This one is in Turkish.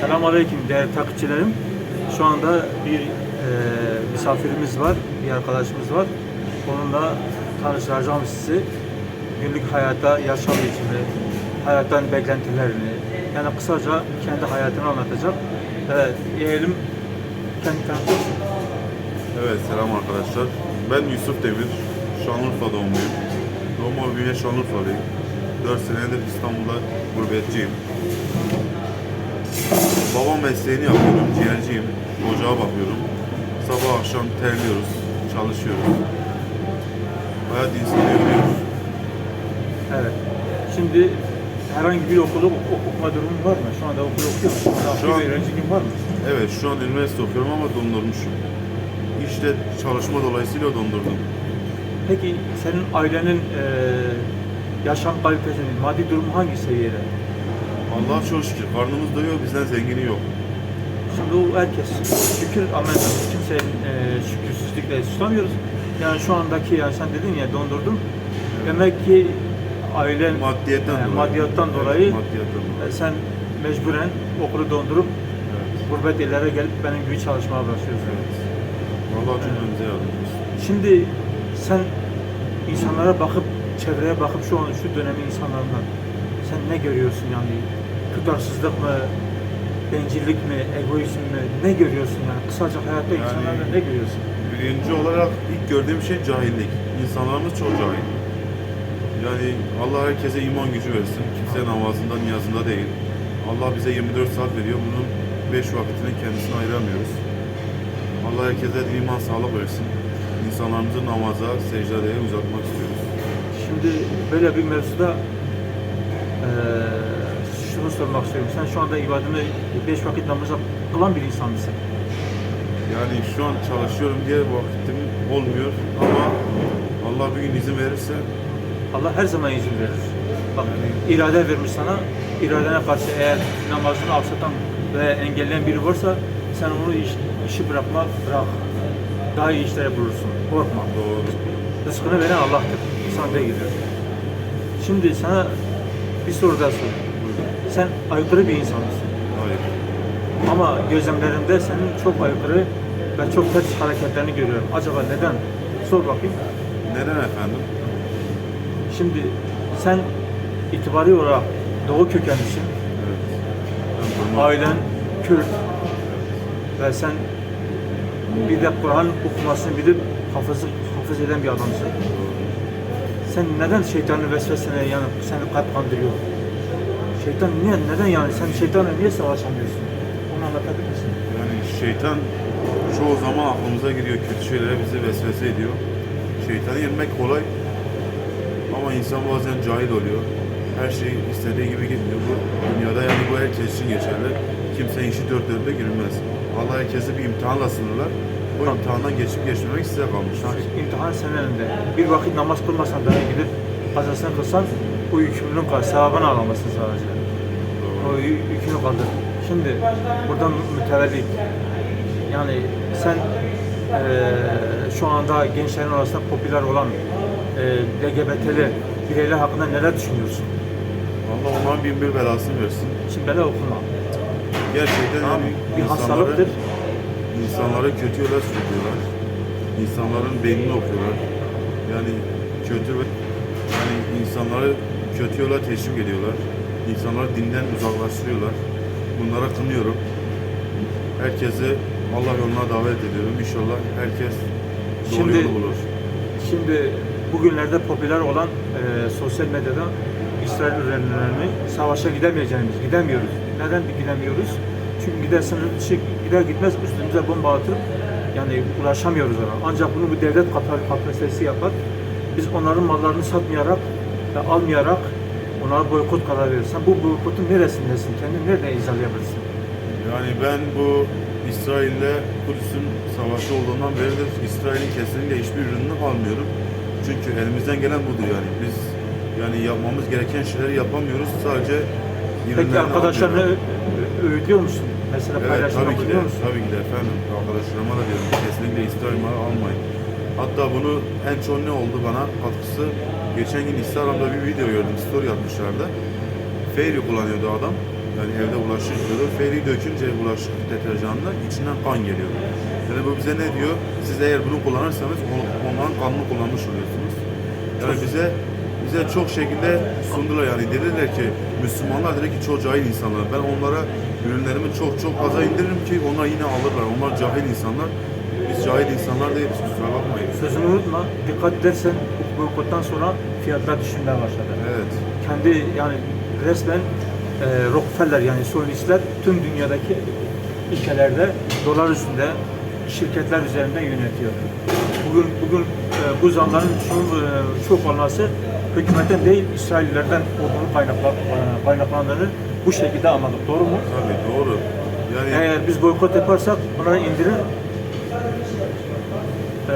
Selamünaleyküm değerli takipçilerim. Şu anda bir e, misafirimiz var, bir arkadaşımız var. Onunla tanıştıracağım sizi. Günlük hayatta yaşam biçimi, hayattan beklentilerini, yani kısaca kendi hayatını anlatacak. Evet, yeğenim kendi tanıtırsın. Evet selam arkadaşlar. Ben Yusuf Demir. Şanlıurfa doğumluyum. Doğma büyüme Şanlıurfalıyım. 4 senedir İstanbul'da gurbetçiyim. Babam mesleğini yapıyorum. Ciğerciyim. Ocağa bakıyorum. Sabah akşam terliyoruz. Çalışıyoruz. Hayat insanı yoruyor. Evet. Şimdi herhangi bir okulu ok- okuma durumun var mı? Şu anda okul okuyor musun? Şu an öğrenciliğin var mı? Evet şu an üniversite okuyorum ama dondurmuşum. İşte çalışma dolayısıyla dondurdum. Peki senin ailenin e, yaşam kalitesinin, maddi durumu hangi seviyede? Allah'a çok şükür. Karnımız doyuyor, bizden zengini yok. Şimdi o herkes şükür ama kimse e, şükürsüzlükle tutamıyoruz. Yani şu andaki yani sen dedin ya dondurdum. Demek ki ailen Maddiyetten e, dolayı. maddiyattan Evet, dolayı maddiyattan dolayı. e, sen mecburen okulu dondurup Evet. gurbet yerlere gelip benim gibi çalışmaya başlıyorsun. Allah cümlemize yardım etsin. Şimdi sen insanlara bakıp, çevreye bakıp şu an şu dönemin insanlarından sen ne görüyorsun yani? Tutarsızlık mı, bencillik mi, egoizm mi? Ne görüyorsun yani? Kısaca hayatta Yani- insanlarda ne görüyorsun? Birinci olarak ilk gördüğüm şey cahillik. İnsanlarımız çok cahil. Yani Allah herkese iman gücü versin. Kimse namazında, niyazında değil. Allah bize 24 saat veriyor. Bunun 5 vakitini kendisine ayıramıyoruz. Allah herkese iman, sağlık versin. İnsanlarımızı namaza, secdeye uzatmak istiyoruz. Şimdi böyle bir mevzuda şunu sormak istiyorum. Sen şu anda ibadını beş vakit namazı kılan bir insan mısın? Yani şu an çalışıyorum diye vaktim olmuyor ama Allah bir gün izin verirse Allah her zaman izin verir. Bak irade vermiş sana. iradene karşı eğer namazını aksatan ve engelleyen biri varsa sen onu iş, işi bırakma, bırak. Daha iyi işlere bulursun. Korkma. doğru. Rızkını veren Allah'tır. İnsan değildir. Şimdi sana bir soru daha sorayım. Sen aykırı bir insan mısın? Hayır. Ama gözlemlerimde senin çok aykırı ve çok ters hareketlerini görüyorum. Acaba neden? Sor bakayım. Neden efendim? Şimdi sen itibari olarak Doğu kökenlisin. Ben Burma- Ailen Kürt ve sen bir de Kur'an okumasını bilip hafız, hafız eden bir adamsın. Sen neden şeytanın vesvesene yani seni kalp kandırıyor? Şeytan niye, neden yani sen şeytanla niye savaşamıyorsun? Onu anlatabilir misin? Yani şeytan çoğu zaman aklımıza giriyor, kötü şeylere bizi vesvese ediyor. Şeytanı yenmek kolay ama insan bazen cahil oluyor. Her şey istediği gibi gitmiyor. Bu dünyada yani bu herkes için geçerli. Kimse işi dört dörtte girmez. Allah herkesi bir imtihanla sınırlar. Bu imtihandan geçip geçmemek size kalmış. Yani imtihan senin elinde. Bir vakit namaz kılmasan dahi gidip kazasını kılsan bu yükümlülüğün sevabını alamazsın sadece. O yü- yükünü kaldır. Şimdi buradan mütevellit. Yani sen eee, şu anda gençlerin arasında popüler olan eee LGBT'li bireyler hakkında neler düşünüyorsun? Allah onların bin bir belasını versin. Şimdi böyle okuma. Gerçekten Tamam, yani bir insanları, hastalıktır. insanları kötü yola sürüyorlar. İnsanların beynini okuyorlar. Yani kötü ve yani insanları kötü yola teşvik ediyorlar. İnsanları dinden uzaklaştırıyorlar. Bunlara kınıyorum. Herkese Allah yoluna davet ediyorum. İnşallah herkes doğru Şimdi- yolu bulur. Şimdi bugünlerde popüler olan eee, sosyal medyada İsrail ürünlerini savaşa gidemeyeceğimiz, gidemiyoruz. Neden gidemiyoruz? Çünkü gider sınır dışı gider gitmez üstümüze bomba atıp yani ulaşamıyoruz ona. Ancak bunu bu devlet kapa- kapasitesi yapar. Biz onların mallarını satmayarak ve almayarak onlara boykot karar veririz. Sen bu boykotun neresindesin? Kendini nerede izahlayabilirsin? Yani ben bu İsrail'le Kudüs'ün savaşı olduğundan beridir İsrail'in kesinlikle hiçbir ürününü almıyorum. Çünkü elimizden gelen budur yani. Biz yani yapmamız gereken şeyleri yapamıyoruz. Sadece Peki almıyoruz. ö- öğütüyor musun? Mesela Evet paylaşmak tabii ki de, biliyor musun? tabii ki de efendim. Arkadaşlarıma da diyorum kesinlikle İsrail malı almayın. Hatta bunu en çok ne oldu bana katkısı? Geçen gün Instagram'da bir video gördüm, story atmışlardı. Fairy kullanıyordu adam. Yani evde bulaşık yıkıyordu. feri dökünce bulaşık deterjanına içinden kan geliyor. Yani bu bize ne diyor? Siz eğer bunu kullanırsanız on- onların kanını kullanmış oluyorsunuz. Yani bize bize çok şekilde sundular yani dediler ki Müslümanlar dedi ki çok cahil insanlar. Ben onlara ürünlerimi çok çok aza indiririm ki onlar yine alırlar. Onlar cahil insanlar. Biz cahil insanlar değiliz kusura bakmayın. Sözümü unutma. Dikkat edersen boykottan sonra fiyatlar düşmeye başladı. Evet. Kendi yani resmen e, Rockefeller yani Soyunistler tüm dünyadaki ülkelerde dolar üstünde şirketler üzerinden yönetiyor. Bugün bugün e, bu zamların çok, e, çok olması hükümetten değil İsraillilerden olduğunu kaynakla, e, kaynaklandığını bu şekilde anladık. Doğru mu? Tabii doğru. Yani Eğer biz boykot yaparsak bunları indirir. Ee,